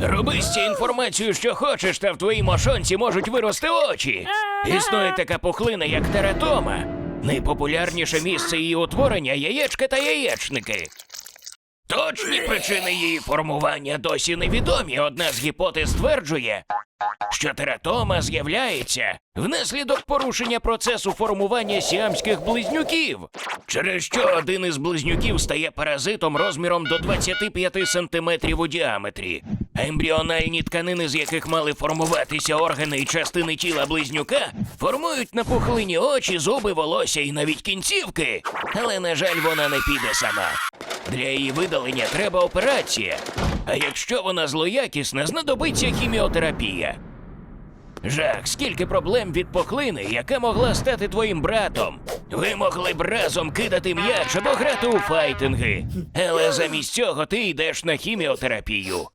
Роби з цією інформацією, що хочеш, та в твоїй мошонці можуть вирости очі. Існує така пухлина, як тератома. Найпопулярніше місце її утворення яєчка та яєчники. Точні причини її формування досі невідомі. Одна з гіпотез стверджує, що тератома з'являється внаслідок порушення процесу формування сіамських близнюків, через що один із близнюків стає паразитом розміром до 25 сантиметрів у діаметрі. Ембріональні тканини, з яких мали формуватися органи і частини тіла близнюка, формують на пухлині очі, зуби, волосся і навіть кінцівки. Але, на жаль, вона не піде сама. Для її видалення треба операція. А якщо вона злоякісна, знадобиться хіміотерапія. Жах, скільки проблем від поклини, яка могла стати твоїм братом. Ви могли б разом кидати м'яч або грати у файтинги. Але замість цього ти йдеш на хіміотерапію.